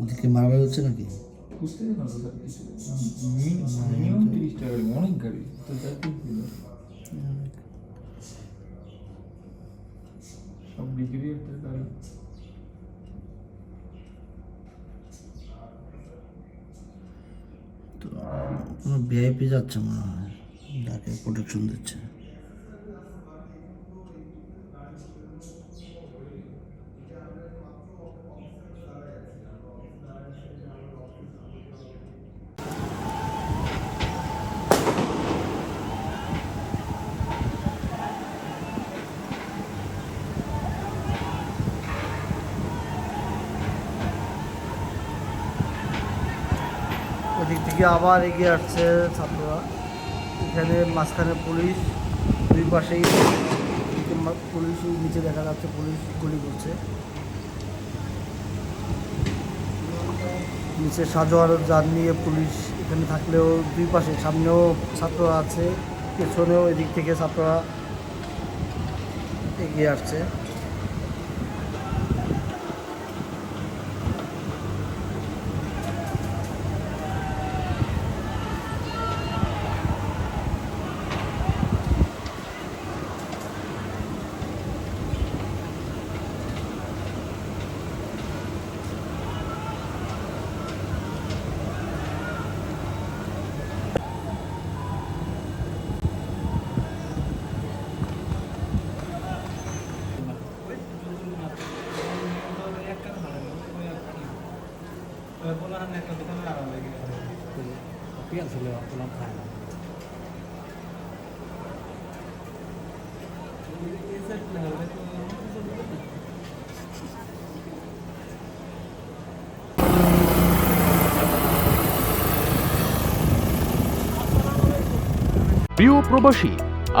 ওদিকে মারামারি হচ্ছে নাকি? বুঝতে মিনিমাম গাড়ি অনেক গাড়ি তো সব গাড়ি তো কোনো ভিআইপি যাচ্ছে মনে হয় যাকে প্রোটেকশন দিচ্ছে। ওদিক থেকে আবার এগিয়ে আসছে ছাত্ররা। এখানে মাঝখানে পুলিশ, দুই পাশেই পুলিশ নিচে দেখা যাচ্ছে পুলিশ গুলি করছে। নিচে সাজোয়ার যান নিয়ে পুলিশ এখানে থাকলেও দুই পাশে, সামনেও ছাত্ররা আছে, পেছনেও এদিক থেকে ছাত্ররা এগিয়ে আসছে। প্রিয় প্রবাসী,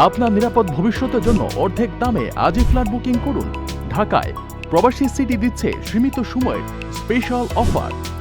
আপনার নিরাপদ ভবিষ্যতের জন্য অর্ধেক দামে আজই ফ্ল্যাট বুকিং করুন। ঢাকায় প্রবাসী সিটি দিচ্ছে সীমিত সময়ের স্পেশাল অফার